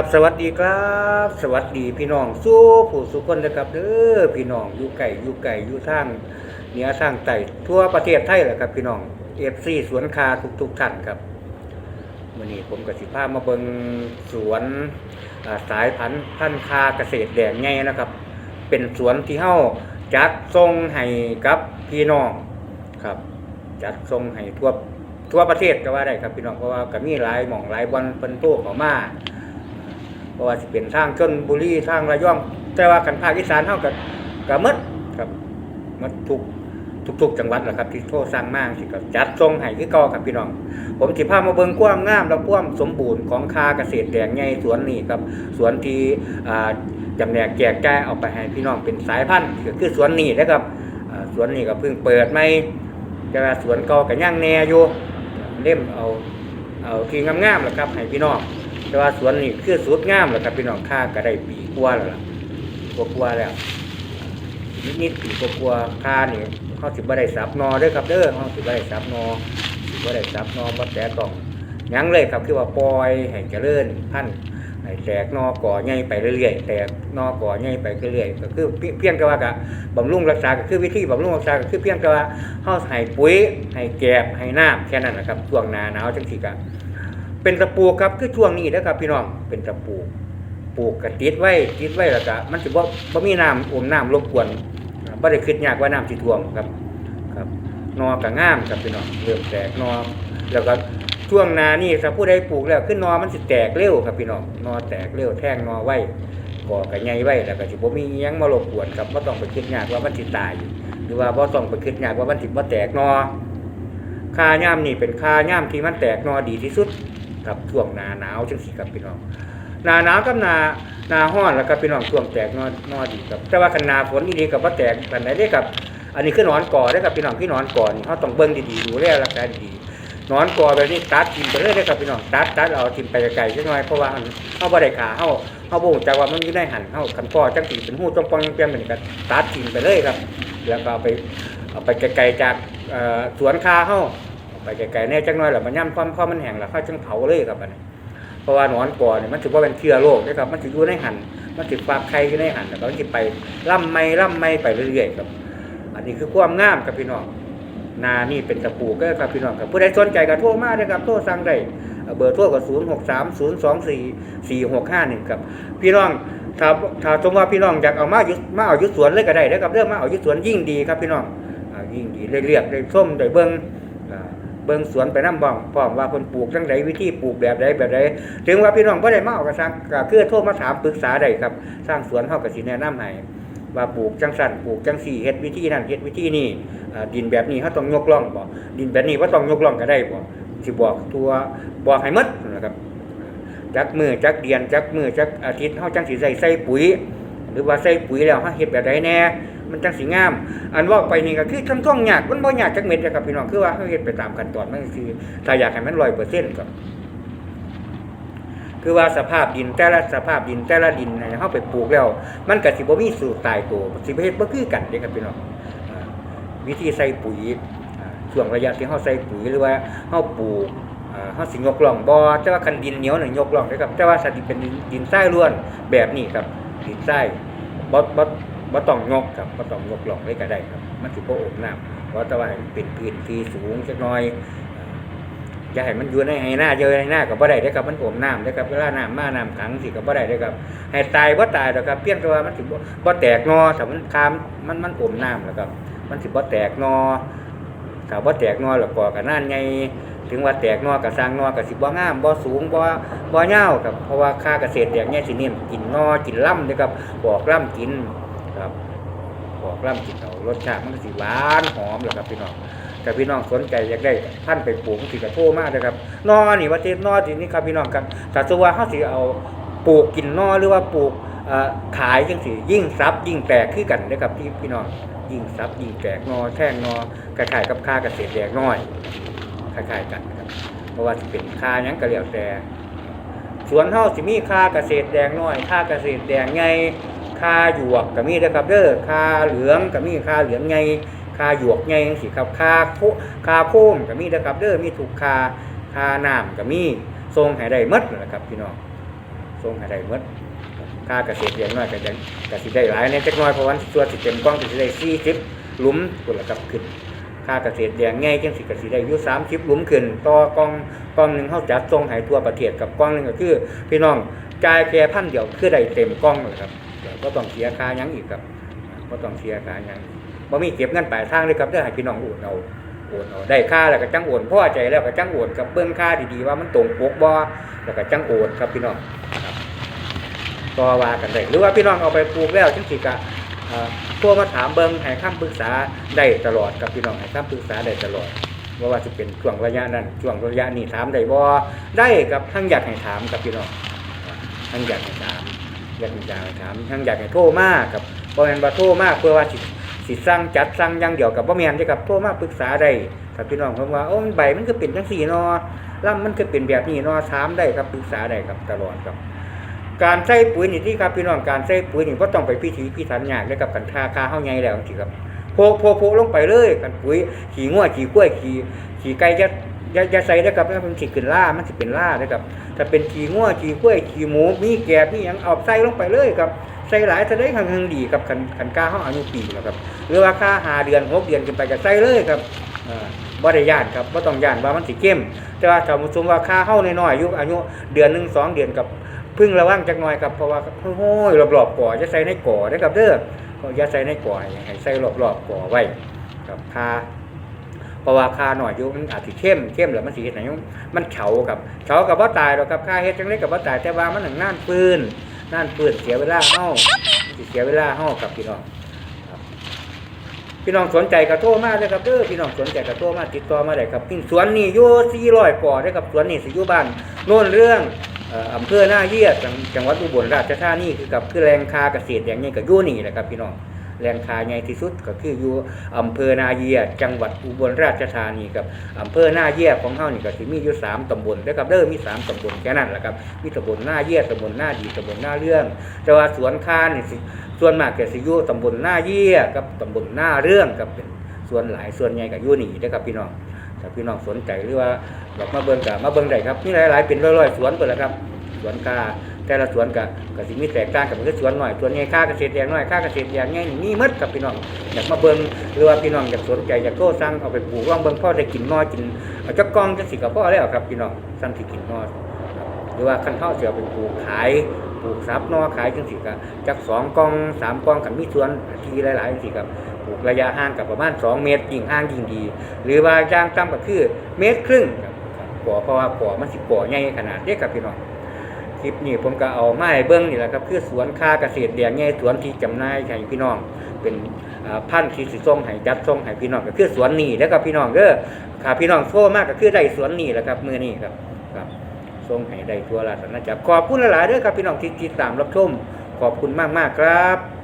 ครับสวัสดีครับ สวัสดีพี่น้องสู้ผู้สุคนนะครับเด้อพี่น้องอยู่ไก่อยู่ไก่อยู่ทางเหนือทางใต้ทั่วประเทศไทยแหละครับ พี่น้องเอฟซีสวนคาทุกทุกท่านครับวันนี้ผมกับสิพามาเบิงสวนสายพันธุ์พันธุ์คาเกษตรแดงไงนะครับ เป็นสวนที่เฮาจัดส่งให้กับพี่น้องครับ จัดส่งให้ทั่วทั่วประเทศก็ว่าได้ครับพี่น้องเพราะว่าก็มีหลายหม่องหลายบอนเพิ่นโตเข้ามา ราะว่าสิเป็นทางชนบุรีทางระยอง แต่ว่ากันภาคอีสานเฮาก็ก็หมดครับมดทุกทุกจังหวัดแหละครับ ที่โทรสั่งมาสิก็จัดส่งให้คือเก่าครับพี่น้อง ผมสิพามาเบิ่งความงามและความสมบูรณ์ของคาเกษตรแดงใหญ่สวนนี้ครับสวนที่อ่าจำแนกแจกจ่ายเอาไปให้พี่น้องเป็นสายพันธุ์คือสวนนี้นะครับสวนนี้ก็เพิ่งเปิดใหม่แต่ว่าสวนเก่าก็ยังแน่อยู่เล่มเอาเอาที่งามๆแหละครับให้พี่น้อง แต่ว่าสวนนี่คือสุดงามแล้วครับพี่น้องค่าก็ได้ปีกว่าแล้วล่ะกว่ากว่าแล้วนิดนิดปีกว่ากว่าค่านี่เขาสิบ่ได้สับนอเด้อครับเด้อเขาสิบ่ได้สับนอสิบ่ได้สับนอบ่แต่ต้องยังเลยครับคือว่าปล่อยให้เจริญพันธุ์ให้แตกนอก่อใหญ่ไปเรื่อยๆแตกนอก่อใหญ่ไปเรื่อยๆก็คือเพียเพียงแต่ว่ากะบำรุงรักษาก็คือวิธีบำรุงรักษาก็คือเพียงแต่ว่าเฮาให้ปุ๋ยให้แกบให้น้ำแค่นั้นนะครับช่วงหน้าหนาวจังซี่ก็ เป็นตะปูครับคือช่วงนี้นะครับพี่น้องเป็นตะปูปลูกกระติดไว้ติดไว้แล้วก็มันสิบ่บ่มีน้ำอมน้ำรบกวนบ่ได้คิดยากว่าน้ำสิท่วมครับครับนอก็งามครับพี่น้องเริ่มแตกนอแล้วก็ช่วงนานี่ถ้าผู้ใดปลูกแล้วขึ้นนอมันสิแตกเร็วครับพี่น้องนอแตกเร็วแท่งนอไว้ก่อก็ใหญ่ไว้แล้วก็สิบ่มียังมารบกวนครับบ่ต้องไปคิดยากว่ามันสิตายหรือว่าบ่ต้องไปคิดยากว่ามันสิบ่แตกนอคาย่ามนี่เป็นคาย่ามที่มันแตกนอดีที่สุด ครับช่วงหนาหนาวจังสิครับพี่น้องหนาหนาวกับหนาหนาห้อนแล้วครับพี่น้องช่วงแตกนอนนอดีครับ แต่ว่าคันนาฝนดีๆกับว่าแตกกันไหนได้ครับ อันนี้คือนอนก่อได้อครับพี่น้องพี่นอนก่อนี่เขาต้องเบิ่งดีๆดูแลรักษาดีนอนก่อแบบนี้ตัดทิมไปเลยได้อครับพี่น้องตัดตัดเอาทิมไปไกลๆจังหน่อยเพราะว่าเขาบ่ได้ขาเขาเขาบ่รู้จักว่ามันอยู่ในหันเขาคันพ่อจังสีเป็นหูจ้องปองเปียงเป็นกันตัดทิมไปเลยครับ แล้วก็ไปเอาไปไกลๆจากสวนคาเขา ไปไกลๆแน่จังน้อยแหละมันย่ำพร้อมพอมันแห้งแล้วเขาจังเผาเลยครับอันนี้เพราะว่าหนอนก่อเนี่ยมันถือว่าเป็นเชื้อโรคนะครับ มันถืออยู่ในหันมันถือฝากไข่อยู่ในหันแล้วก็มันถือไปล่ำไม่ล่ำไม่ไปเรื่อยๆครับ อันนี้คือความงามครับพี่น้องนานี่เป็นตะปูก็ครับพี่น้องครับผู้ใดสนใจก็โทรมาเลยครับโทรสั่งได้เบอร์โทรก็ศูนย์หกสามศูนย์สองสี่สี่หกห้าหนึ่งครับ พี่น้องถ้าถ้าสมมติว่าพี่น้องอยากเอามาอยู่มาเอายุสวนเลยก็ได้นะครับเรื่องมาเอายุสวนยิ่งดีครับพี่น้องยิ่งดีเรียกๆได้ส้มได้เบิ้ง เบิ่งสวนไปน้ำบ้องพร้อมว่าเพิ่นปลูกจังไดวิธีปลูกแบบใดแบบใดถึงว่าพี่น้องบ่ได้มาเอากระซังก็คือโทรมาถามปรึกษาได้ครับ สร้างสวนเฮาก็สิแนะนำให้ว่าปลูกจังสั่นปลูกจังสี่เฮ็ดวิธีนั้นเฮ็ดวิธีนี่ดินแบบนี้เฮาต้องยกล่องบ่ดินแบบนี้บ่าต้องยกล่องก็ได้บ่สิบอกตัวบอกให้หมดนะครับจักมือจักเดือนจักมือจักอาทิตย์เฮาจังสิใส่ใส่ปุ๋ย หรือว่าใส่ปุ๋ยแล้วเฮาเฮ็ดแบบใดแน่ มันจังสิงาม อันว่าไปนี่ก็คือทั้งท่องยากมันบ่ยากจักเม็ดนะครับพี่น้องคือว่าเฮาเฮ็ดไปตามขั้นตอนมันคือถ้าอยากให้มัน100%ก็คือว่าสภาพดินแต่ละสภาพดินแต่ละดินเนี่ยเฮาไปปลูกแล้ว มันก็สิบมีสูตรตายตัวสิบเฮ็ดบ่คือกันเด้ครับพี่น้องวิธีใส่ปุ๋ยอ่าช่วงระยะที่เฮาใส่ปุ๋ยหรือว่าเฮาปลูกอ่าเฮาสิยกล่องบ่แต่ว่าคันดินเหนียวหน่ะยกล่องได้ครับแต่ว่าถ้าดินเป็นดินทรายล้วนแบบนี้ครับดินทรายบ่บ่ บ่ต้องยกครับบ่ต้องยกหลองเลยก็ได้ครับ มันสิบ่อมน้ำเพราะแต่ว่าให้มันเป็นพื้นที่สูงจักหน่อยอ่าอย่าให้มันอยู่ในไหหน้าเยอะในหน้าก็บ่ได้เด้อครับมันโอมน้ำเด้อครับเวลาน้ำมาน้ำขังสิก็บ่ได้เด้อครับให้ตายบ่ตายดอกครับเพียงแต่ว่ามันสิบ่บ่แตกงอถ้ามันคามมันมันโอมน้ำแล้วครับ มันสิบ่แตกงอถ้าบ่แตกงอแล้วก็ก็นานใหญ่ถึงว่าแตกงอก็สร้างงอก็สิบ่งามบ่สูงบ่บ่ยาครับเพราะว่าค่าเกษตรอย่างเงี้ยสิเน้นกินงอกินล่ำเด้อครับบอกล่ำกิน ครับบอกล่ำกินเอารสชาติมันก็สิหวานหอมแหล้วครับพี่น้องถ้าพี่น้องสนใจอยากได้ท่านไปปลูกสิก็โทรมาเด้อครับนอนี่ว่าสินอทีนี่ครับพี่น้องครับสมมุติว่าเฮาสิเอาปลูกกินนอหรือว่าปลูกขายจังสิยิ่งซับยิ่งแตกคือกันนะครับพี่พี่น้องยิ่งซับยิ่งแตกนอแท่งนอคล้ายๆกับค่าเกษตรแดงน้อยคล้ายๆกันนะครับเพราะว่าสิเป็นค่ายังก็แล้วแต่สวนเฮาสิมีค่าเกษตรแดงน้อยค่าเกษตรแดงใหญ่ คาหยวกก็มีนะครับเด้อคาเหลืองก็มีคาเหลืองใหญ่ค่าหยวกใหญ่จังซี่ครับคาโคคาโค้มก็มีนะครับเด้อมีถูกคาค่าน้ำก็มีทรงให้ได้มดนะครับพี่น้องสส่งให้ได้มดค่าเกษตรอย่างน้อยก็จะก็สิได้หลายในเจักน้อยเพราะว่าส่วนสิเต็มกล้องก็สิได้40หลุมพุ่นละครับขึ้นค่าเกษตรแดงง่ายจังสิก็สิได้อยู่30หลุมขึ้นต่อกล้องกล้องหนึ่งเฮาจัดส่งให้ทั่วประเทศกับกล้องหนึ่งก็คือ พี่น้องจ่ายแค่พันเดียวคือได้เต็มกล้องเลยครับ บ่ต้องเสียค่ายังอีกครับบ่ต้องเสียค่ายังบ่มีเก็บเงินปลายทางเลยครับเด้อให้พี่น้องโอนเอาโอนเอาได้ค่าแล้วก็จังโอนพ่อใจแล้วก็จังโอนกับเบิ่งค่าดีๆว่ามันตรงปกบ่แล้วก็จังโอนครับพี่น้องต่อว่ากันได้หรือว่าพี่น้องเอาไปปลูกแล้วจังสิก็เอ่อโทรมาถามเบิ่งให้คำปรึกษาได้ตลอดครับพี่น้องให้คำปรึกษาได้ตลอดว่าว่าจะเป็นช่วงระยะนั้นช่วงระยะนี้ถามได้บ่ได้ครับทั้งอยากให้ถามครับพี่น้องทั้งอยากให้ถาม อยากให้อยากถามทั้งอยากให้โทรมากครับเพราะงั้นว่าโทรมากเพื่อว่าสิสิสร้างจัดสร้างอย่างเดียวกับบ่แม่นเด้อครับโทรมาปรึกษาได้ครับพี่น้องผมว่าโอ้มันใบมันก็เป็นจังซี่นาะลำมันก็เป็นแบบนี้นาะถามได้ครับปรึกษาได้ครับตลอดครับ การใส่ปุ๋ยนี่ที่ครับพี่น้องการใส่ปุ๋ยนี่บ่ต้องไปพิถีพิถันยากเลยกับกันทาคาเฮาใหญ่แล้วจริงครับโพกโพโพลงไปเลยกันปุ๋ยขี้งัวขี้กล้วยขี้ขี้ไก่จะ จะจะใส่ได้อครับถ้ามันสิขึ้นล่ามันสิเป็นล่าได้อครับถ้าเป็นขี้งัวขี้กล้วยขี้หมูมีแกบมีหยังเอาใส่ลงไปเลยครับใส่หลายจะได้คันๆดีครับคันคันกล้าเฮาอายุปีแล้วครับหรือว่าค่าหาเดือนหกเดือนขึ้นไปก็ใส่เลยครับอ่าบ่ได้ย่านครับบ่ต้องย่านว่ามันสิเข้ม แต่ว่าถ้าสมมุติว่าค่าเฮาน้อยๆอายุอายุเดือนหนึ่งสองเดือนกับพึ่งระวังจักหน่อยครับเพราะว่าโอ้ยรอบๆก่อจะใส่ในก่อนะครับเด้อก็อย่าใส่ในก่อให้ให้ใส่รอบๆก่อไว้ครับคา เพราะว่าคาหน่อยอยู่มันอาจสิเข้มเข้มแล้วมันสิเฮ็ดให้มันเฉาครับเฉากับบ่าตายหรอกครับค่าเฮ็ดจังได๋ก็บ่ตายแต่ว่ามันหนังน่านปืนน่านปืนเสียเวลาเฮาสิเสียเวลาเฮาครับพี่น้องพี่น้องสนใจก็โทมากเลยครับเด้อพี่น้องสนใจก็โทมากติดต่อมาได้ครับสวนนี่อยู่400ก่อเด้อครับสวนนี่สิอยู่บ้านโน่นเรื่องอำเภอหน้าเยียดจังจังหวัดอุบลราชธานีคือกับคือแรงคาเกษตรอย่างนี้ก็อยู่นี่แหละครับพี่น้อง แรงคาใหญ่ที่สุดก็คืออยู่อำเภอนาเยียจังหวัดอุบลราชธานีกับอำเภอหน้าเยียของเฮานี่ก็สิมีอยู่สามตำบลนะครับเด้อมีสามตำบลแค่นั้นแหละครับมีตำบลหน้าเยียดตำบลหน้าดีตำบลหน้าเรื่อง แต่ว่าสวนคานี่สิส่วนมากก็สิอยู่ตำบลหน้าเยียกับตำบลหน้าเรื่องกับเป็นส่วนหลายส่วนใหญ่ก็อยู่นี่นะครับพี่น้องถ้าพี่น้องสนใจหรือว่าอกมาเบิ่งก็มาเบิ่งได้ครับมีหลายๆเป็นร้อยๆสวนเปิดแล้วครับสวนกา แต่ละสวนก็ก็สิมีแตกต่างกันมันคือสวนหน่อยสวนใหญ่ค่าเกษตรแดงน้อยค่าเกษตรแดงใหญ่นี่มีหมดกับพี่น้องอยากมาเบิ่งหรือว่าพี่น้องอยากสนใจอยากโทรสั่งเอาไปปลูกลองเบิ่งพ่อได้กินน้อยกินเอาจักกล่องจักสิกับพ่อแล้วครับพี่น้องสั่งสิกินน้อยหรือว่าคันเฮาสิเอาไปปลูกขายปลูกซับนอขายจังสิก็จักสองกองสามกองคันมีสวนที่หลายๆจังสิครับปลูกระยะห่างกับประมาณ2เมตรยิ่งห่างยิ่งดี หรือว่าย่างต่ำก็คือเมตรครึ่งบ่อเพราะว่าก่อมันสิก่อใหญ่ขนาดเด้ครับพี่น้อง คลิปนี้ผมก็เอาไม้เบิ้งนี่แหละครับคือสวนค่าเกษตรแดงแง่สวนที่จำหน่ายให้พี่น้อง เป็นอ่าพันธุ์ที่สิส่งให้จัดส่งให้พี่น้องก็คือสวนนี่แล้วก็พี่น้องเด้อถ้าพี่น้องโซ่มากก็คือได้สวนนี่แหละครับมือนี้ครับครับส่งให้ได้ทั่วราชอาณาจักรขอบคุณหลายๆด้วยครับพี่น้องที่ติดตามรับชมขอบคุณมากๆครับ